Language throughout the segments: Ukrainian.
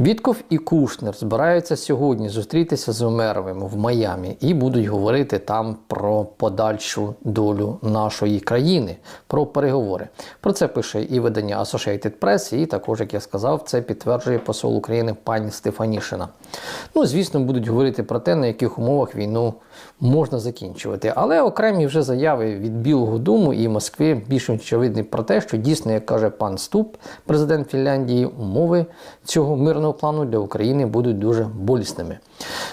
Вітков і Кушнер збираються сьогодні зустрітися з Омеровим в Майамі і будуть говорити там про подальшу долю нашої країни, про переговори. Про це пише і видання Associated Press, і також, як я сказав, це підтверджує посол України пані Стефанішина. Ну, звісно, будуть говорити про те, на яких умовах війну можна закінчувати. Але окремі вже заяви від Білого Дому і Москви більш очевидні про те, що дійсно, як каже пан Ступ, президент Фінляндії, умови цього мирного плану для України будуть дуже болісними.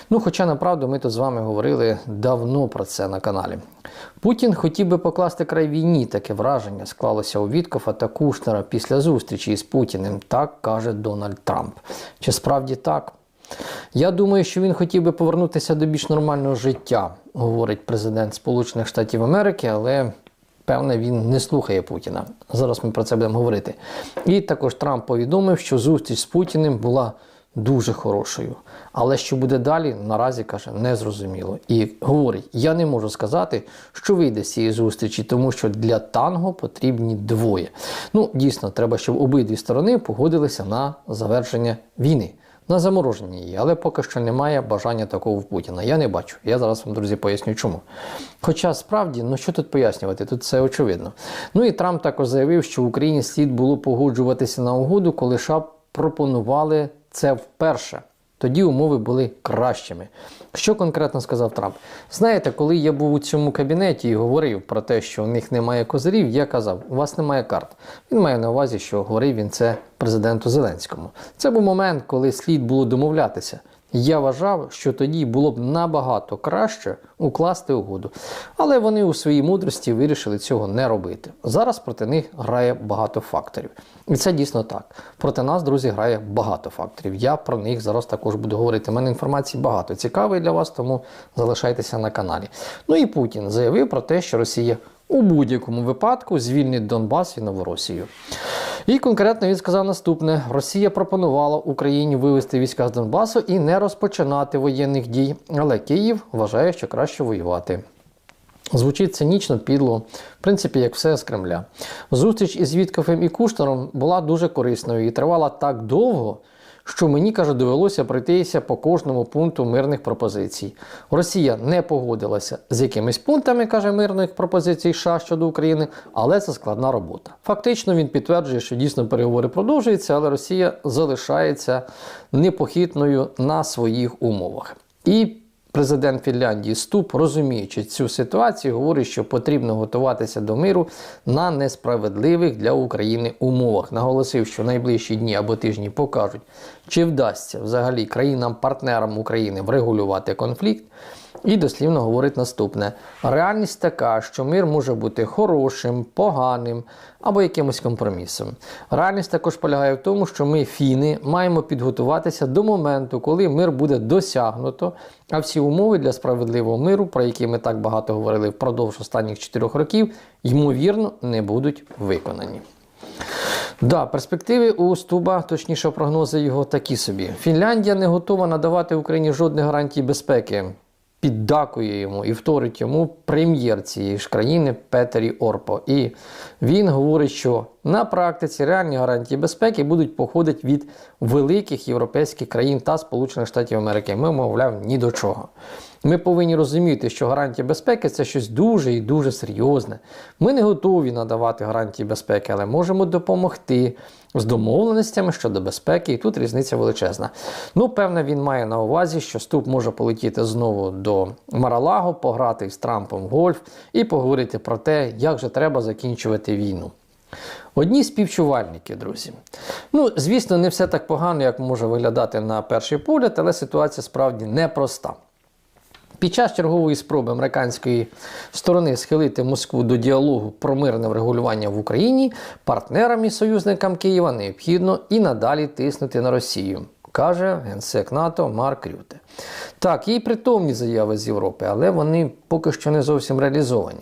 Ну, хоча направду ми тут з вами говорили давно про це на каналі. Путін хотів би покласти край війні, таке враження склалося у Віткофа та Кушнера після зустрічі із Путіним. Так каже Дональд Трамп. Чи справді так? Я думаю, що він хотів би повернутися до більш нормального життя, говорить президент Сполучених Штатів Америки, але певне він не слухає Путіна. Зараз ми про це будемо говорити. І також Трамп повідомив, що зустріч з Путіним була дуже хорошою. Але що буде далі, наразі каже, незрозуміло. І говорить: я не можу сказати, що вийде з цієї зустрічі, тому що для танго потрібні двоє. Ну, дійсно, треба, щоб обидві сторони погодилися на завершення війни. На замороженні її, але поки що немає бажання такого в Путіна. Я не бачу. Я зараз вам, друзі, поясню, чому. Хоча справді, ну що тут пояснювати? Тут все очевидно. Ну і Трамп також заявив, що в Україні слід було погоджуватися на угоду, коли США пропонували це вперше. Тоді умови були кращими. Що конкретно сказав Трамп? Знаєте, коли я був у цьому кабінеті і говорив про те, що у них немає козирів, я казав, у вас немає карт. Він має на увазі, що говорив він це президенту Зеленському. Це був момент, коли слід було домовлятися. Я вважав, що тоді було б набагато краще укласти угоду. Але вони у своїй мудрості вирішили цього не робити. Зараз проти них грає багато факторів. І це дійсно так. Проти нас, друзі, грає багато факторів. Я про них зараз також буду говорити. У мене інформації багато цікавої для вас, тому залишайтеся на каналі. Ну і Путін заявив про те, що Росія у будь-якому випадку звільнить Донбас і Новоросію. І конкретно він сказав наступне: Росія пропонувала Україні вивести війська з Донбасу і не розпочинати воєнних дій, але Київ вважає, що краще воювати. Звучить цинічно, підло, в принципі, як все з Кремля. Зустріч із Вітковим і Кушнером була дуже корисною і тривала так довго, що мені каже, довелося пройтися по кожному пункту мирних пропозицій. Росія не погодилася з якимись пунктами, каже мирних пропозицій США щодо України, але це складна робота. Фактично він підтверджує, що дійсно переговори продовжуються, але Росія залишається непохитною на своїх умовах. І Президент Фінляндії Ступ, розуміючи цю ситуацію, говорить, що потрібно готуватися до миру на несправедливих для України умовах. Наголосив, що найближчі дні або тижні покажуть, чи вдасться взагалі країнам-партнерам України врегулювати конфлікт. І дослівно говорить наступне: реальність така, що мир може бути хорошим, поганим або якимось компромісом. Реальність також полягає в тому, що ми, фіни, маємо підготуватися до моменту, коли мир буде досягнуто, а всі умови для справедливого миру, про які ми так багато говорили впродовж останніх чотирьох років, ймовірно, не будуть виконані. Да, перспективи у Стуба, точніше, прогнози його такі собі. Фінляндія не готова надавати Україні жодних гарантій безпеки піддакує йому і вторить йому прем'єр цієї ж країни Петері Орпо. І він говорить, що на практиці реальні гарантії безпеки будуть походити від великих європейських країн та Сполучених Штатів Америки. Ми, мовляв, ні до чого. Ми повинні розуміти, що гарантія безпеки це щось дуже і дуже серйозне. Ми не готові надавати гарантії безпеки, але можемо допомогти з домовленостями щодо безпеки, і тут різниця величезна. Ну, певне, він має на увазі, що Ступ може полетіти знову до Маралаго, пограти з Трампом в гольф і поговорити про те, як же треба закінчувати війну. Одні співчувальники, друзі. Ну, звісно, не все так погано, як може виглядати на перший погляд, але ситуація справді непроста. Під час чергової спроби американської сторони схилити Москву до діалогу про мирне врегулювання в Україні партнерам і союзникам Києва необхідно і надалі тиснути на Росію, каже генсек НАТО Марк Рюте. Так, є й притомні заяви з Європи, але вони поки що не зовсім реалізовані.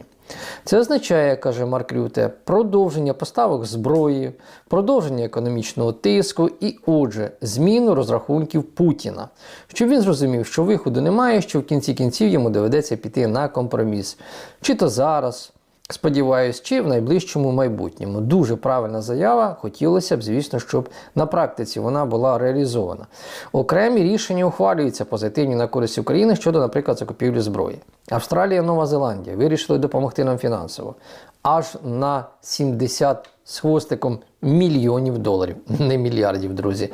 Це означає, каже Марк Рюте, продовження поставок зброї, продовження економічного тиску і, отже, зміну розрахунків Путіна, щоб він зрозумів, що виходу немає, що в кінці кінців йому доведеться піти на компроміс. Чи то зараз, Сподіваюсь, чи в найближчому майбутньому. Дуже правильна заява. Хотілося б, звісно, щоб на практиці вона була реалізована. Окремі рішення ухвалюються позитивні на користь України щодо, наприклад, закупівлі зброї. Австралія, Нова Зеландія вирішили допомогти нам фінансово аж на 70 з хвостиком мільйонів доларів, не мільярдів, друзі.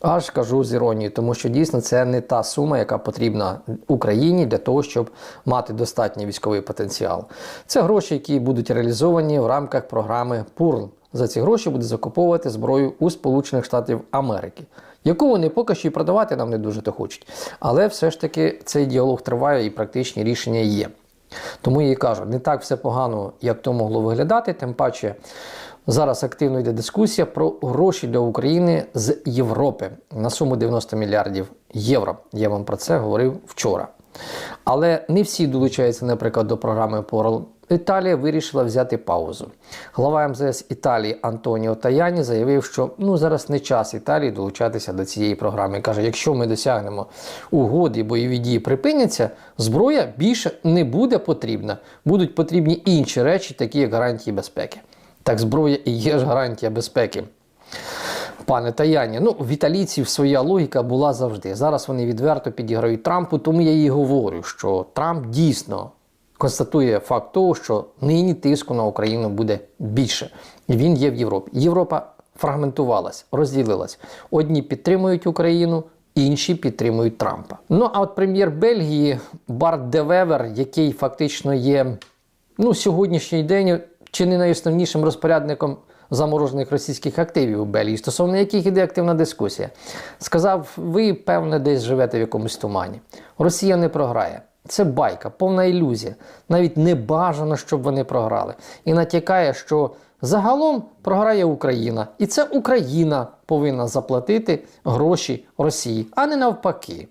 Аж кажу з іронією, тому що дійсно це не та сума, яка потрібна Україні для того, щоб мати достатній військовий потенціал. Це гроші, які будуть реалізовані в рамках програми ПУРЛ. За ці гроші буде закуповувати зброю у Сполучених Штатів Америки, яку вони поки що і продавати нам не дуже то хочуть. Але все ж таки цей діалог триває і практичні рішення є. Тому я і кажу, не так все погано, як то могло виглядати, тим паче. Зараз активно йде дискусія про гроші для України з Європи на суму 90 мільярдів євро. Я вам про це говорив вчора. Але не всі долучаються, наприклад, до програми ПОРЛ. Італія вирішила взяти паузу. Глава МЗС Італії Антоніо Таяні заявив, що ну зараз не час Італії долучатися до цієї програми. Каже, якщо ми досягнемо угоди, бойові дії припиняться, зброя більше не буде потрібна. Будуть потрібні інші речі, такі як гарантії безпеки. Так зброя і є ж гарантія безпеки. Пане Таяні, ну в італійців своя логіка була завжди. Зараз вони відверто підіграють Трампу, тому я їй говорю, що Трамп дійсно констатує факт того, що нині тиску на Україну буде більше. І він є в Європі. Європа фрагментувалась, розділилась. Одні підтримують Україну, інші підтримують Трампа. Ну а от прем'єр Бельгії Барт Девевер, який фактично є ну, сьогоднішній день чи не найосновнішим розпорядником заморожених російських активів у Бельгії, стосовно яких іде активна дискусія, сказав: ви, певне, десь живете в якомусь тумані. Росія не програє. Це байка, повна ілюзія. Навіть не бажано, щоб вони програли. І натякає, що загалом програє Україна. І це Україна повинна заплатити гроші Росії, а не навпаки.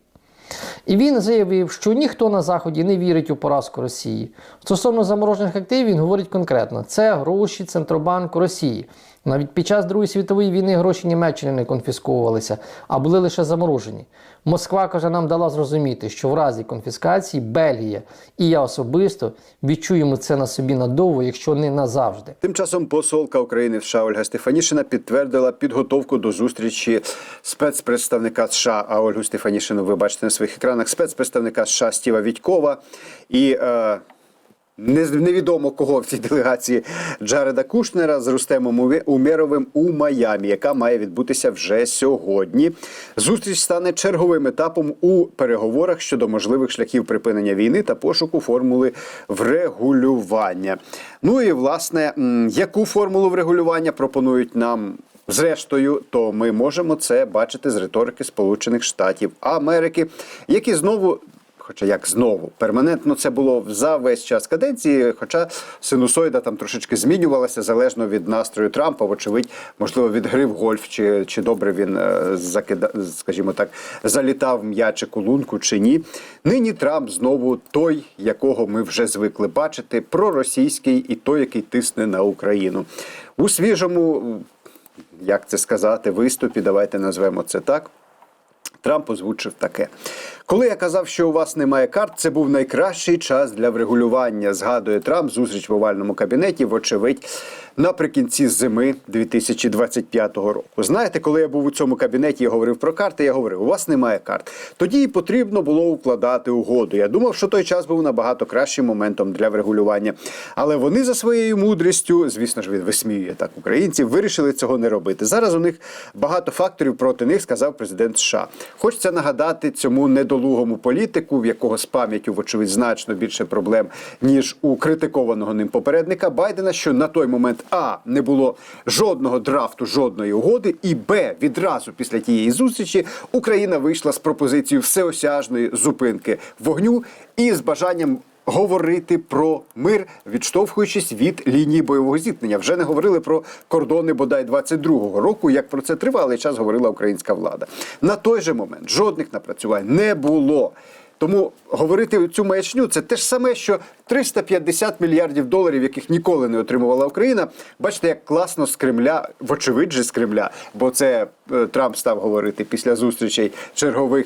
І він заявив, що ніхто на Заході не вірить у поразку Росії. Стосовно заморожених активів, він говорить конкретно: це гроші Центробанку Росії. Навіть під час Другої світової війни гроші Німеччини не конфісковувалися, а були лише заморожені. Москва каже, нам дала зрозуміти, що в разі конфіскації Бельгія і я особисто відчуємо це на собі надовго, якщо не назавжди. Тим часом посолка України в США Ольга Стефанішина підтвердила підготовку до зустрічі спецпредставника США. А Ольгу Стефанішину ви бачите на своїх екранах спецпредставника США Стіва Відькова і. Е, Невідомо кого в цій делегації Джареда Кушнера з Рустемом Умєровим у Майамі, яка має відбутися вже сьогодні. Зустріч стане черговим етапом у переговорах щодо можливих шляхів припинення війни та пошуку формули врегулювання. Ну і власне, яку формулу врегулювання пропонують нам Зрештою, то ми можемо це бачити з риторики Сполучених Штатів Америки, які знову. Хоча як знову перманентно це було за весь час каденції, хоча синусоїда там трошечки змінювалася залежно від настрою Трампа, вочевидь, можливо, від гри в гольф, чи, чи добре він е, закида, скажімо так, залітав м'ячик у лунку чи ні. Нині Трамп знову той, якого ми вже звикли бачити, проросійський і той, який тисне на Україну у свіжому як це сказати, виступі, давайте назвемо це так. Трамп озвучив таке. Коли я казав, що у вас немає карт, це був найкращий час для врегулювання. Згадує Трамп зустріч в овальному кабінеті, вочевидь, наприкінці зими 2025 року. Знаєте, коли я був у цьому кабінеті і говорив про карти, я говорив: у вас немає карт. Тоді і потрібно було укладати угоду. Я думав, що той час був набагато кращим моментом для врегулювання. Але вони за своєю мудрістю, звісно ж, він висміює так українців, вирішили цього не робити. Зараз у них багато факторів проти них, сказав президент США. Хочеться нагадати цьому недолугому політику, в якого з пам'яттю, вочевидь, значно більше проблем, ніж у критикованого ним попередника Байдена, що на той момент А не було жодного драфту, жодної угоди, і Б відразу після тієї зустрічі Україна вийшла з пропозицією всеосяжної зупинки вогню і з бажанням. Говорити про мир, відштовхуючись від лінії бойового зіткнення. Вже не говорили про кордони бодай 22-го року, як про це тривалий час говорила українська влада. На той же момент жодних напрацювань не було. Тому говорити цю маячню це те ж саме, що 350 мільярдів доларів, яких ніколи не отримувала Україна. Бачите, як класно з Кремля, вочевидь же з Кремля, бо це е, Трамп став говорити після зустрічей чергових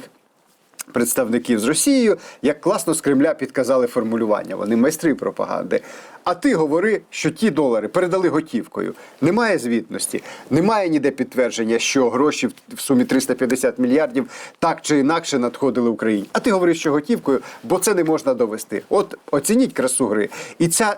представників з Росією, як класно з Кремля підказали формулювання. Вони майстри пропаганди. А ти говори, що ті долари передали готівкою. Немає звітності, немає ніде підтвердження, що гроші в- сумі 350 мільярдів так чи інакше надходили Україні. А ти говориш, що готівкою, бо це не можна довести. От оцініть красу гри. І ця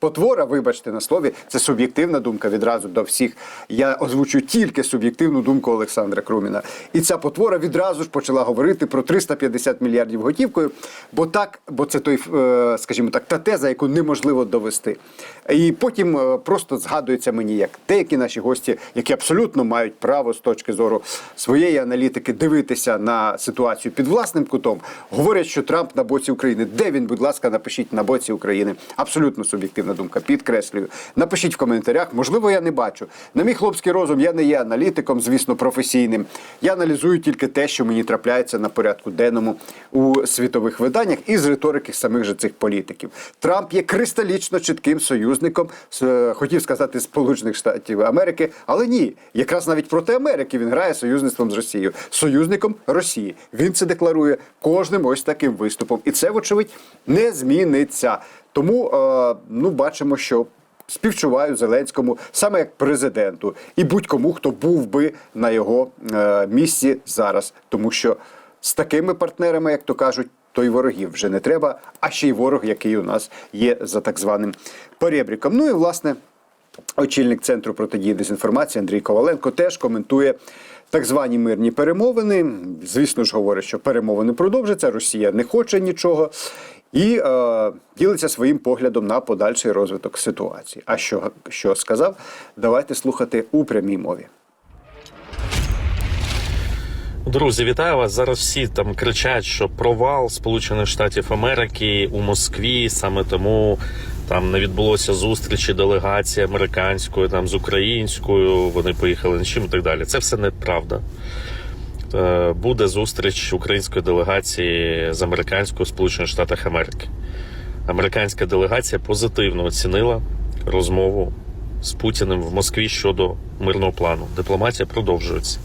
Потвора, вибачте на слові, це суб'єктивна думка відразу до всіх. Я озвучую тільки суб'єктивну думку Олександра Круміна. І ця потвора відразу ж почала говорити про 350 мільярдів готівкою, бо так, бо це той, е, скажімо так, та теза, яку неможливо довести. І потім е, просто згадується мені, як деякі наші гості, які абсолютно мають право з точки зору своєї аналітики дивитися на ситуацію під власним кутом, говорять, що Трамп на боці України. Де він, будь ласка, напишіть на боці України. Абсолютно суб'єктивна думка. Підкреслюю. Напишіть в коментарях. Можливо, я не бачу. На мій хлопський розум я не є аналітиком, звісно, професійним. Я аналізую тільки те, що мені трапляється на порядку денному у світових виданнях і з риторики самих же цих політиків. Трамп є кристалічно чітким союзником, е, хотів сказати, Сполучених Штатів Америки, але ні, якраз навіть проти Америки він грає союзництвом з Росією, союзником Росії. Він це декларує кожним ось таким виступом, і це, вочевидь, не зміниться. Тому е, ну бачимо, що. Співчуваю Зеленському саме як президенту і будь-кому, хто був би на його е, місці зараз, тому що з такими партнерами, як то кажуть, то й ворогів вже не треба, а ще й ворог, який у нас є за так званим порєбріком. Ну і власне очільник центру протидії дезінформації Андрій Коваленко теж коментує так звані мирні перемовини. Звісно ж, говорить, що перемовини продовжаться. Росія не хоче нічого. І е, ділиться своїм поглядом на подальший розвиток ситуації. А що, що сказав? Давайте слухати у прямій мові. Друзі, вітаю вас. Зараз всі там кричать, що провал Сполучених Штатів Америки у Москві. Саме тому там не відбулося зустрічі делегації американської там з українською. Вони поїхали на чим і так далі. Це все неправда. Е, Буде зустріч української делегації з американською Сполучених Штатах Америки. Американська делегація позитивно оцінила розмову з Путіним в Москві щодо мирного плану. Дипломатія продовжується.